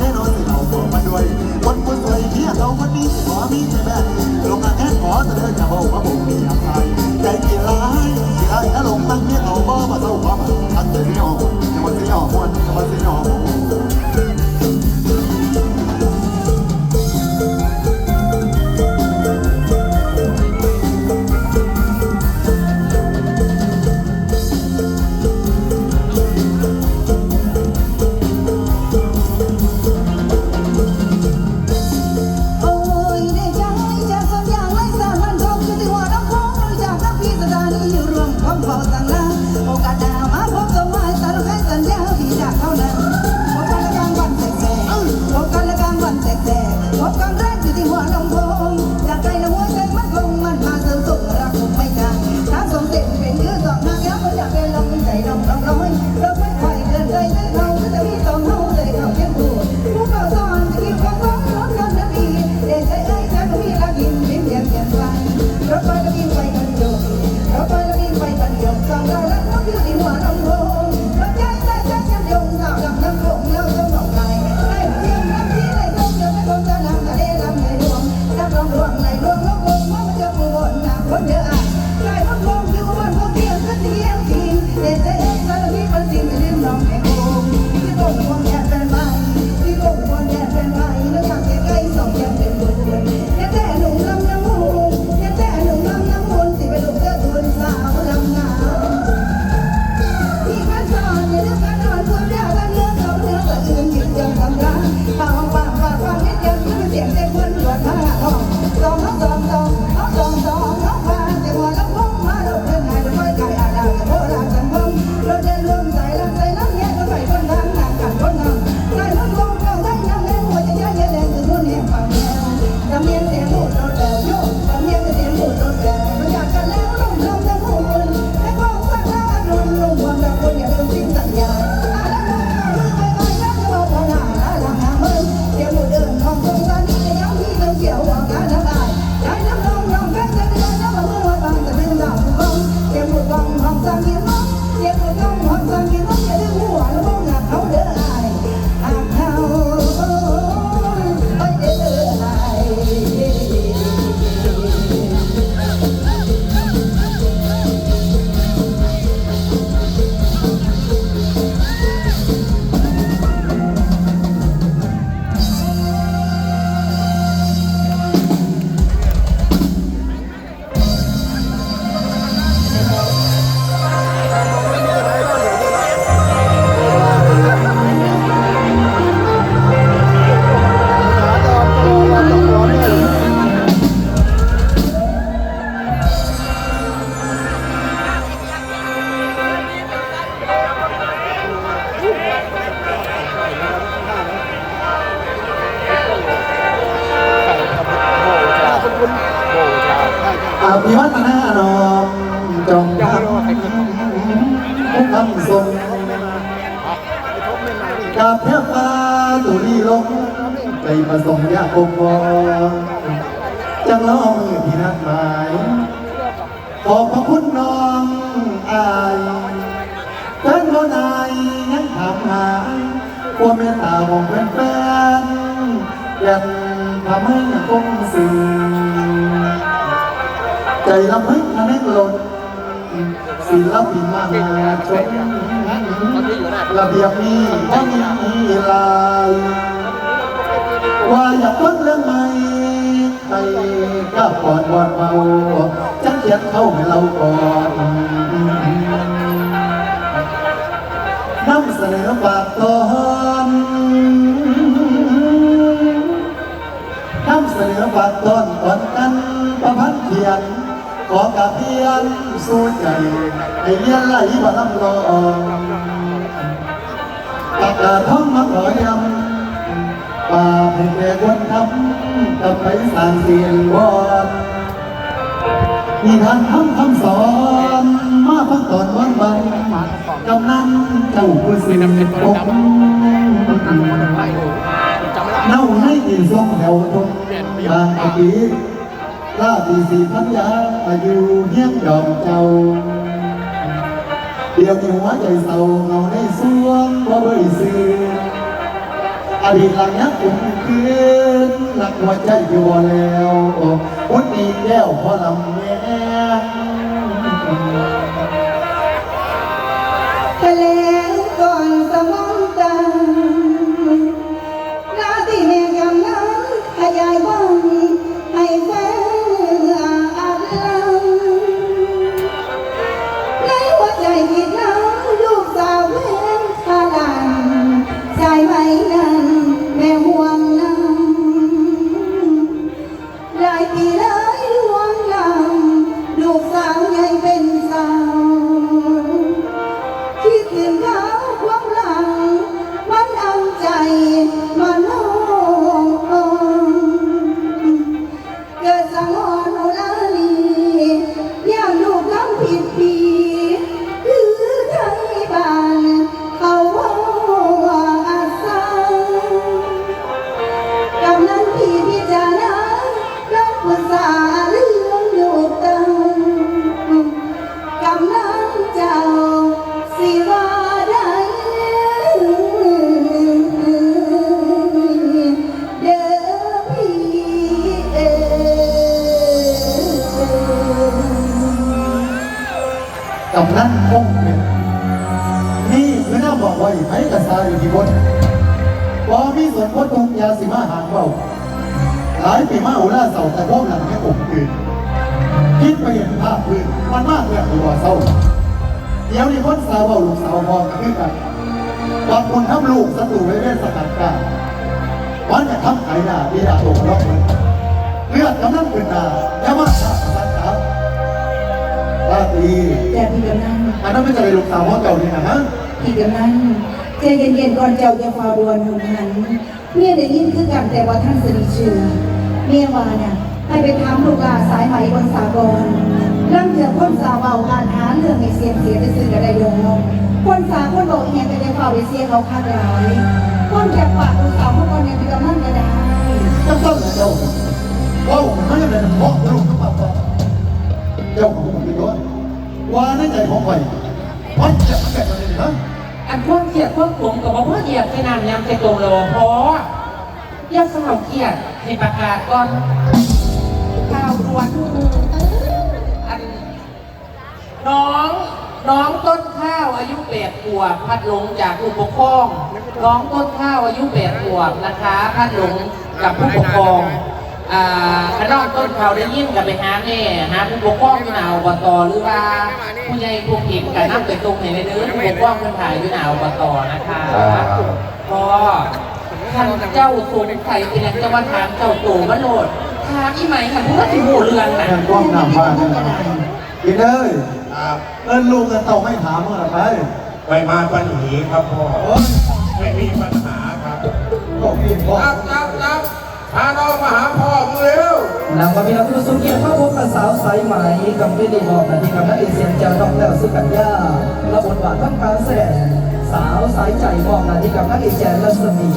แน่นอนสิเราตัวมาด้วยคนผู้สวยเที่ยเราวันนี้ขอมีใจแม่ลงมาแค่ขอจะเดินจะบอกว่าผมมีอะไรใจกี่ร้ายกี่ร้ายถ้าลงตั้งเนี่ยเอาบ่มาเศร้าความอันเดียว ตุลีลงใจประสงค์ยากคงพอจังล้อมือที่นัดหมาย ขอบพระคุณน้องอายเพิ่นบ่นายยังถามหาควาเมตตาของแฟนๆยังทำให้คงสื่อใจลำพึงคะแนนล้น ศิลปินมหาชนระเบียบนี้ต้องมีลายว่าอยากฟังเรื่องใหม่ใครก็ปอดวอดเมาจะเขียนเข้าให้เราก่อนนำเสนอฝากตอนนำเสนอฝากตอนก่อนกันประพันธ์เขียน ขอกาเพียนสู้ใจให้เลียนไหลบ่ลำลองปากกาท้องมาขอยยำป่าเพ่งแก่คนทำกับไปสางเสียงวอนมีทางทำคำสอนมาพักตอนวันบันกำนันเจ้าผู้สินผมไล่ดูจำไม่ได้เน่าให้กินส้มแถวทงบางตะกี้ ลาตีสีพันยาอายุเฮียงดอมเจ้าเดียวนี้หัวใจเศร้าเงาในสวงบ่เบื่อซื้ออดีตหลังยักษ์อุ่นคืนหลักหัวใจอยู่แล้วอุ่นดีแล้วพอลำแยง นันคงเป็นนี่คือน้าบอกไว้ให้กระซาอยู่ที่บนพอมีส่วนพ้นทุกยาสิมาหางเบาหลายปีมาอุล่าเสาแต่พวกหลังแค่อกตื่นคิดไปเห็นภาพพื้นมันมากเลยตัวเศร้าเดี๋ยวนี้คนสาวเบาลูกสาวพอกันคือกันบางคนทำลูกศัตรูไว้เล่นสกัดกล้าวันจะทำไข่ดาดีดาโตกล็อกเลยเลือดกำลังขึ้นดาอย่ามาฆ่าสัตว์ครับ ลาตรีแต่พี่กำนันอันนั้นไม่ใช่ลูกสาวของเก่านี่นะฮะพี่กำนันใจเย็นๆก่อนเจ้าจะฟาวดวนหุนหันเมียได้ยินคือกันแต่ว่าท่านสนิทชื่อเมียว่าเนี่ยให้ไปถามลูกหลานสายไหมบนสากลเรื่องเถื่อคนสาวเบาการหาเรื่องในเสียงเสียได้ซื้อกันได้ลงลงคนสาวคนบอกเฮียก็จะเฝ้าไปเสียเขาคาดร้ายคนจากปากลูกสาวพวกคนเนี่ยพี่กำนันก็ได้เจ้าต้นนะเจ้าว้าวไม่ใช่เลยพ่อลูกก็ปากบอก เจ้าของผมเป็นด้วยว่าในใจของใครพันจะแก่อะไรนี่ฮะอันพวกเกียดพวกผมกับว่าพวกเหยียบไปนานยำไปตรงเลยว่าพราะอยาสาวเกียดให้ประกาศก่อนข่าวด่วนอันน้องน้องต้นข้าวอายุแปดขวบพัดหลงจากผู้ปกครอง น้องต้นข้าวอายุแปดขวบนะคะ พัดหลงกับผู้ปกครอง อ่าข้างนอกต้นเขาได้ยินกับไปหาแม่หาผู้ปกครองอยู่หนาวอบตหรือว่าผู้ใหญ่ผู้ผิดกับน้ำไปตรงไหนในเนื้อผู้ปกครองคนถ่ายอยู่หนาวอบตนะคะพอท่านเจ้าทรงไข่เป็นอย่างจะว่าถามเจ้าโตมาโหลดถามอีไหมค่ะผู้ว่าถึงหูเรือนน่ะแม่กล้องหน้าบ้านนะกินเลยเอิ้นลูกกันเต่าไม่ถามมึงหรอไปไปมาปัญหาครับพ่อโอ้ยไม่มีปัญหาครับบอกพี่พ่อจับจับจับ พาน้องมาหาพ่อมึงเร็วโนางว่ามีนักผู้สุเกียรติพระพบกับสาวสายไหมกับวิดีบอกนาทีกับนักเอกเสียงเจ้าต้องแล้วสุกัญญาและบทบาททั้งการแสดงสาวสายใจบอกนาทีกับนักเอกแจนรัศมี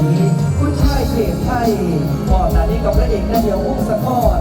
ผู้ชายเขตไทยบอกนาทีกับพระเอกนาเดียวอุ้งสะกอด